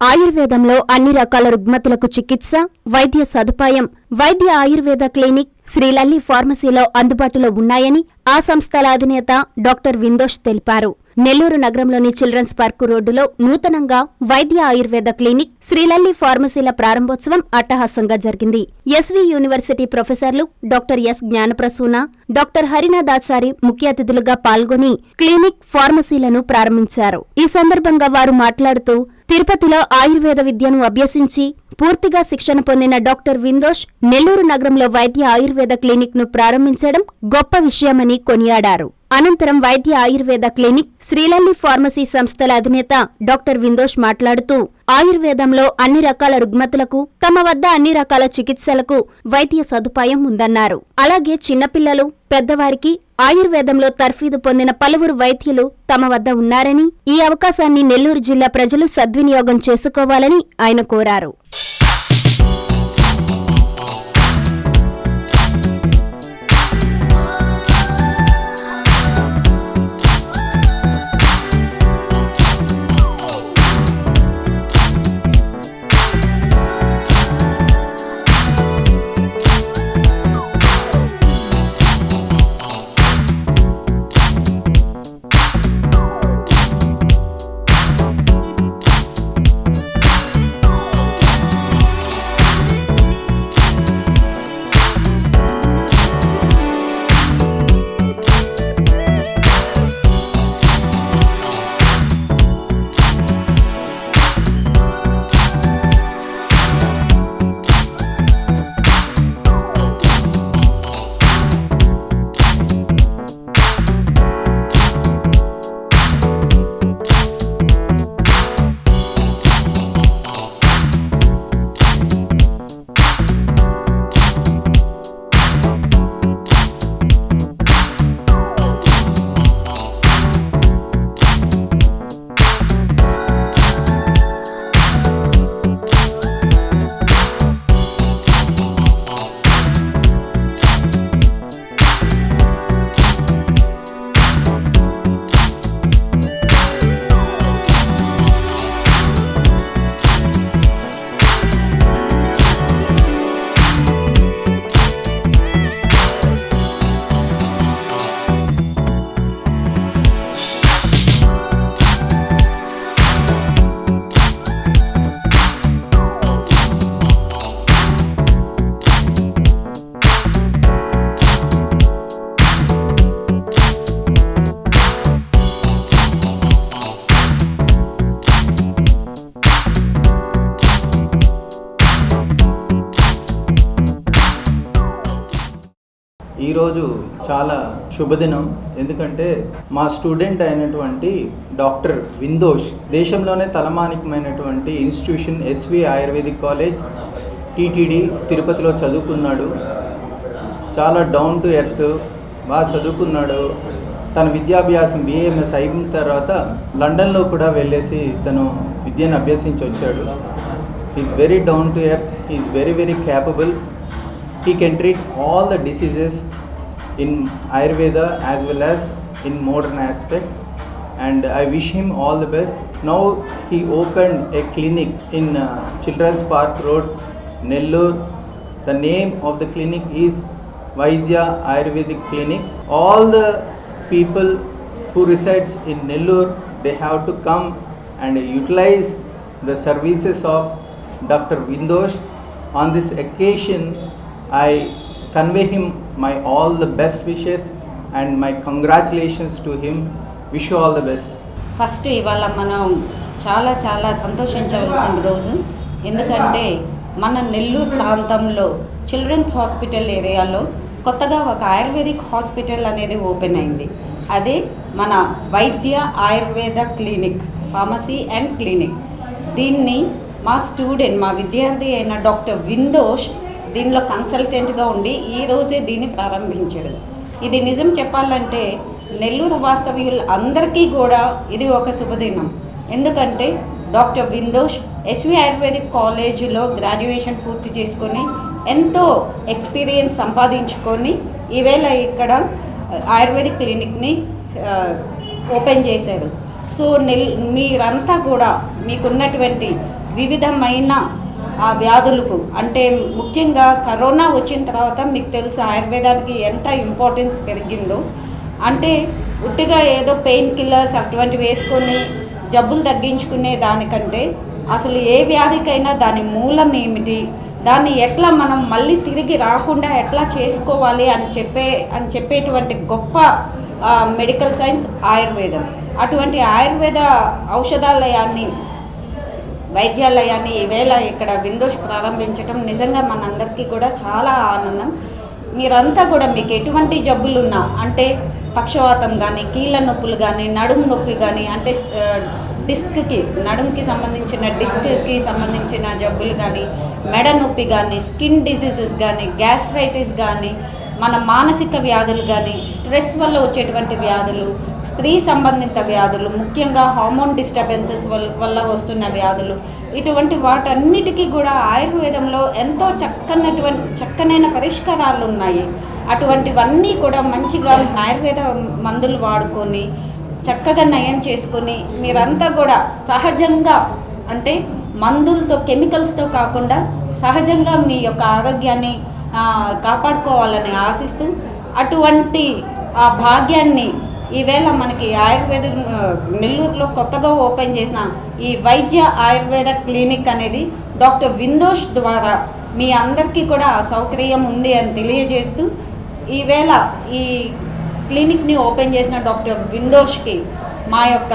ఆయుర్వేదంలో అన్ని రకాల రుగ్మతులకు చికిత్స వైద్య సదుపాయం వైద్య ఆయుర్వేద క్లినిక్ శ్రీలల్లి ఫార్మసీలో అందుబాటులో ఉన్నాయని ఆ సంస్థల అధినేత డాక్టర్ విందోష్ తెలిపారు. నెల్లూరు నగరంలోని చిల్డ్రన్స్ పార్కు రోడ్డులో నూతనంగా వైద్య ఆయుర్వేద క్లినిక్ శ్రీలల్లి ఫార్మసీల ప్రారంభోత్సవం అట్టహాసంగా జరిగింది. SV university professors doctor S Gnanaprasuna doctor Harinathachari ముఖ్య అతిథులుగా పాల్గొని క్లినిక్ ఫార్మసీలను ప్రారంభించారు. ఈ సందర్భంగా వారు మాట్లాడుతూ తిరుపతిలో ఆయుర్వేద విద్యను అభ్యసించి పూర్తిగా శిక్షణ పొందిన డాక్టర్ విందోష్ నెల్లూరు నగరంలో వైద్య ఆయుర్వేద క్లినిక్ను ప్రారంభించడం గొప్ప విషయమని కొనియాడారు. అనంతరం వైద్య ఆయుర్వేద క్లినిక్ శ్రీలల్లి ఫార్మసీ సంస్థల అధినేత డాక్టర్ విందోష్ మాట్లాడుతూ ఆయుర్వేదంలో అన్ని రకాల రుగ్మతులకు తమ వద్ద అన్ని రకాల చికిత్సలకు వైద్య సదుపాయం ఉందన్నారు. అలాగే చిన్నపిల్లలు పెద్దవారికి ఆయుర్వేదంలో తర్ఫీదు పొందిన పలువురు వైద్యులు తమ వద్ద ఉన్నారని ఈ అవకాశాన్ని నెల్లూరు జిల్లా ప్రజలు సద్వినియోగం చేసుకోవాలని ఆయన కోరారు. ఈరోజు చాలా శుభదినం. ఎందుకంటే మా స్టూడెంట్ అయినటువంటి డాక్టర్ విందోష్ దేశంలోనే తలమానికమైనటువంటి institution SV ayurvedic college TTD తిరుపతిలో చదువుకున్నాడు. చాలా డౌన్ టు ఎర్త్ బాగా చదువుకున్నాడు. తన విద్యాభ్యాసం బిఏఎంఎస్ అయిన తర్వాత లండన్లో కూడా వెళ్ళేసి తను విద్యను అభ్యసించి వచ్చాడు is very down to earth is very very capable he can treat all the diseases in ayurveda as well as in modern aspect. And i wish him all the best. Now he opened a clinic in uh, children's park road nellore. The name of the clinic is vaidya ayurvedic clinic. All the people who resides in nellore they have to come and utilize the services of dr vindosh. On this occasion I convey him my all the best wishes and my congratulations to him. Wish you all the best. First ఇవాళ మనం చాలా చాలా సంతోషించవలసిన రోజు ఎందుకంటే మన నెల్లూరు ప్రాంతంలో children's hospital ఏరియాలో కొత్తగా ఒక ఆయుర్వేదిక్ హాస్పిటల్ అనేది ఓపెన్ అయింది అదే మన Vaidya Ayurveda clinic pharmacy and clinic దీన్ని మా స్టూడెంట్ మా విద్యార్థి అయిన డాక్టర్ విందోష్ దీనిలో కన్సల్టెంట్గా ఉండి ఈ రోజే దీన్ని ప్రారంభించారు ఇది నిజం చెప్పాలంటే నెల్లూరు వాస్తవ్యులు అందరికీ కూడా ఇది ఒక శుభదినం. ఎందుకంటే డాక్టర్ విందోష్ ఎస్వి ఆయుర్వేదిక్ కాలేజీలో గ్రాడ్యుయేషన్ పూర్తి చేసుకొని ఎంతో ఎక్స్పీరియన్స్ సంపాదించుకొని ఈవేళ ఇక్కడ ఆయుర్వేదిక్ క్లినిక్ని ఓపెన్ చేశారు. సో నెల్ మీరంతా కూడా మీకున్నటువంటి వివిధమైన ఆ వ్యాధులకు. అంటే ముఖ్యంగా కరోనా వచ్చిన తర్వాత మీకు తెలుసు ఆయుర్వేదానికి ఎంత ఇంపార్టెన్స్ పెరిగిందో. అంటే ఉట్టిగా ఏదో పెయిన్ కిల్లర్స్ అటువంటివి వేసుకొని జబ్బులు తగ్గించుకునే దానికంటే అసలు ఏ వ్యాధికైనా దాని మూలం ఏమిటి? దాన్ని ఎట్లా మనం మళ్ళీ తిరిగి రాకుండా ఎట్లా చేసుకోవాలి అని చెప్పే అని చెప్పేటువంటి గొప్ప మెడికల్ సైన్స్ ఆయుర్వేదం. అటువంటి ఆయుర్వేద ఔషధాలయాన్ని వైద్యాలయాన్ని ఈవేళ ఇక్కడ విందోష్ ప్రారంభించడం నిజంగా మనందరికీ కూడా చాలా ఆనందం. మీరంతా కూడా మీకు ఎటువంటి జబ్బులు ఉన్నా అంటే పక్షవాతం కానీ కీళ్ళ నొప్పులు కానీ నడుము నొప్పి కానీ అంటే డిస్క్కి నడుముకి సంబంధించిన డిస్క్కి సంబంధించిన జబ్బులు కానీ మెడ నొప్పి కానీ స్కిన్ డిసీజెస్ కానీ గ్యాస్ట్రైటిస్ కానీ మన మానసిక వ్యాధులు కానీ స్ట్రెస్ వల్ల వచ్చేటువంటి వ్యాధులు స్త్రీ సంబంధిత వ్యాధులు ముఖ్యంగా హార్మోన్ డిస్టర్బెన్సెస్ వల్ల వస్తున్న వ్యాధులు ఇటువంటి వాటన్నిటికీ కూడా ఆయుర్వేదంలో ఎంతో చక్కనటువంటి చక్కనైన పరిష్కారాలు ఉన్నాయి. అటువంటివన్నీ కూడా మంచిగా ఆయుర్వేద మందులు వాడుకొని చక్కగా నయం చేసుకొని మీరంతా కూడా సహజంగా అంటే మందులతో కెమికల్స్తో కాకుండా సహజంగా మీ యొక్క ఆరోగ్యాన్ని కాపాడుకోవాలని ఆశిస్తూ అటువంటి ఆ భాగ్యాన్ని ఈవేళ మనకి ఆయుర్వేద నెల్లూరులో కొత్తగా ఓపెన్ చేసిన ఈ వైద్య ఆయుర్వేద క్లినిక్ అనేది డాక్టర్ విందోష్ ద్వారా మీ అందరికీ కూడా సౌకర్యం ఉంది అని తెలియజేస్తూ ఈవేళ ఈ క్లినిక్ని ఓపెన్ చేసిన డాక్టర్ విందోష్కి మా యొక్క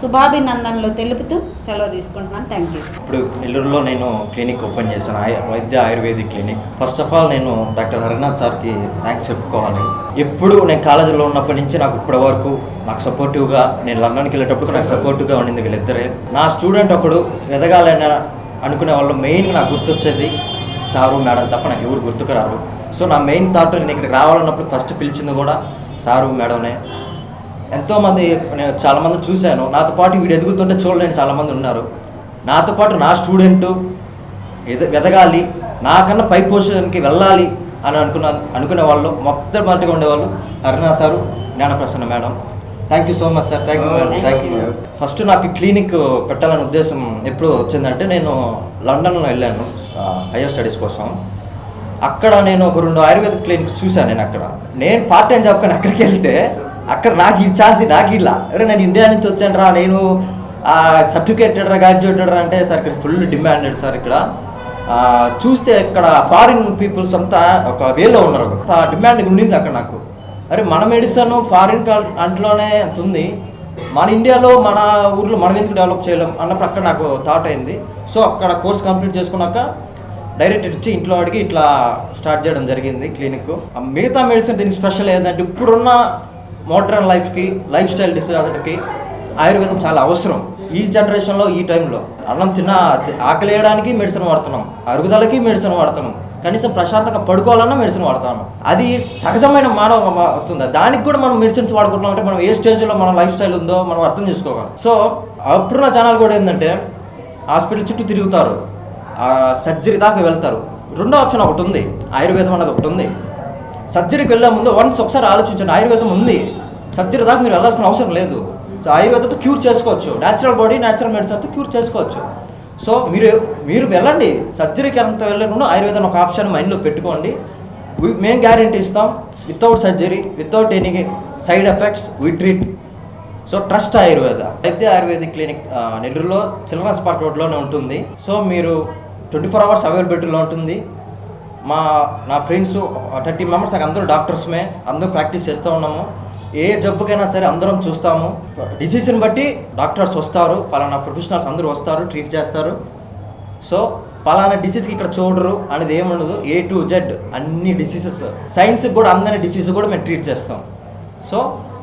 శుభాభినందనలు తెలుపుతూ సెలవు తీసుకుంటున్నాను. థ్యాంక్ యూ ఇప్పుడు నెల్లూరులో నేను క్లినిక్ ఓపెన్ చేశాను. Vaidya ayurvedic clinic. First of all నేను డాక్టర్ హరినాథ్ సార్కి థ్యాంక్స్ చెప్పుకోవాలి. ఎప్పుడు నేను కాలేజీలో ఉన్నప్పటి నుంచి నాకు ఇప్పటి వరకు నాకు సపోర్టివ్గా నేను లండన్కి వెళ్ళేటప్పుడు నాకు సపోర్టివ్గా ఉండింది వీళ్ళిద్దరే. నా స్టూడెంట్ ఒకడు ఎదగాలని అనుకునే వాళ్ళు మెయిన్గా నాకు గుర్తొచ్చేది సారు మేడం తప్ప నాకు ఎవరు గుర్తుకు రారు. సో నా మెయిన్ థాట్ నేను ఇక్కడికి రావాలన్నప్పుడు ఫస్ట్ పిలిచింది కూడా సారు మేడమే. ఎంతోమంది నేను చాలామంది చూశాను. నాతో పాటు వీడు ఎదుగుతుంటే చూడలేని చాలామంది ఉన్నారు. నాతో పాటు నా స్టూడెంట్ ఎద ఎదగాలి నాకన్నా పై పొజిషన్కి వెళ్ళాలి అని అనుకున్న అనుకునే వాళ్ళు మొట్టమొదటిగా ఉండేవాళ్ళు Aruna sir Gnanaprasanna madam. Thank you so much sir thank you madam thank you first నాకు క్లినిక్ పెట్టాలనే ఉద్దేశం ఎప్పుడు వచ్చిందంటే నేను లండన్లో వెళ్ళాను హైయర్ స్టడీస్ కోసం. అక్కడ నేను ఒక రెండు ఆయుర్వేద క్లినిక్స్ చూశాను నేను అక్కడ. నేను పార్ట్ టైం జాబ్ కానీ అక్కడికి వెళ్తే అక్కడ నాకు ఈ ఛాన్స్ నాకు ఇలా అరే నేను ఇండియా నుంచి వచ్చాను రా నేను సర్టిఫికేటెడ్ రా గ్రాడ్యుయేటెడ్ అంటే సార్ ఇక్కడ ఫుల్ డిమాండెడ్ సార్ ఇక్కడ. చూస్తే ఇక్కడ ఫారిన్ పీపుల్స్ అంతా ఒక వేలో ఉన్నారు డిమాండ్ ఉండింది అక్కడ నాకు. అరే మన మెడిసిన్ ఫారిన్ అంట్లోనే అంత ఉంది. మన ఇండియాలో మన ఊర్లో మనం ఎందుకు డెవలప్ చేయలేం అన్నప్పుడు అక్కడ నాకు థాట్ అయింది. సో అక్కడ కోర్స్ కంప్లీట్ చేసుకున్నాక డైరెక్ట్ ఇచ్చి ఇంట్లో అడిగి ఇట్లా స్టార్ట్ చేయడం జరిగింది క్లినిక్ మిగతా మెడిసిన్ దీనికి స్పెషల్ ఏంటంటే ఇప్పుడున్న మోడ్రన్ లైఫ్కి లైఫ్ స్టైల్ డిసార్డర్కి ఆయుర్వేదం చాలా అవసరం. ఈ జనరేషన్లో ఈ టైంలో అన్నం తిన్న ఆకలి వేయడానికి మెడిసిన్ వాడుతున్నాం. అరుగుదలకి మెడిసిన్ వాడుతున్నాం. కనీసం ప్రశాంతంగా పడుకోవాలన్నా మెడిసిన్ వాడతాను అది సహజమైన మానవ అవుతుంది. దానికి కూడా మనం మెడిసిన్స్ వాడుకుంటున్నాం అంటే మనం ఏ స్టేజ్లో మన లైఫ్ స్టైల్ ఉందో మనం అర్థం చేసుకోగలం సో అప్పుడున్న జనాలు కూడా ఏంటంటే హాస్పిటల్ చుట్టూ తిరుగుతారు. సర్జరీ దాకా వెళ్తారు. రెండో ఆప్షన్ ఒకటి ఉంది. ఆయుర్వేదం అన్నది ఒకటి ఉంది. సర్జరీకి వెళ్ళే ముందు వన్స్ ఒకసారి ఆలోచించండి. ఆయుర్వేదం ఉంది. సర్జరీ దాకా మీరు వెళ్ళాల్సిన అవసరం లేదు. సో ఆయుర్వేదంతో క్యూర్ చేసుకోవచ్చు. న్యాచురల్ బాడీ న్యాచురల్ మెడిసిన్తో క్యూర్ చేసుకోవచ్చు. సో మీరు మీరు వెళ్ళండి. సర్జరీకి ఎంత వెళ్ళకుండా ఆయుర్వేదం ఒక ఆప్షన్ మైండ్లో పెట్టుకోండి. మేము గ్యారంటీ ఇస్తాం without surgery without any side effects we treat so trust Ayurveda. Vaidya ayurvedic clinic నెల్లూరులో చిల్డ్రన్స్ పార్క్ రోడ్లోనే ఉంటుంది. సో మీరు ట్వంటీ ఫోర్ అవర్స్ అవైలబిలిటీలో ఉంటుంది. మా నా ఫ్రెండ్స్ థర్టీ మెంబర్స్ నాకు అందరూ డాక్టర్స్మే అందరూ ప్రాక్టీస్ చేస్తూ ఉన్నాము. ఏ జబ్బుకైనా సరే అందరం చూస్తాము. డిసీజ్ని బట్టి డాక్టర్స్ వస్తారు. పలానా ప్రొఫెషనల్స్ అందరూ వస్తారు ట్రీట్ చేస్తారు. సో పలానా డిసీజ్కి ఇక్కడ చూడరు అనేది ఏముండదు. ఏ టు జెడ్ అన్ని డిసీజెస్ సైన్స్కి కూడా అందరి డిసీజ్ కూడా మేము ట్రీట్ చేస్తాం. సో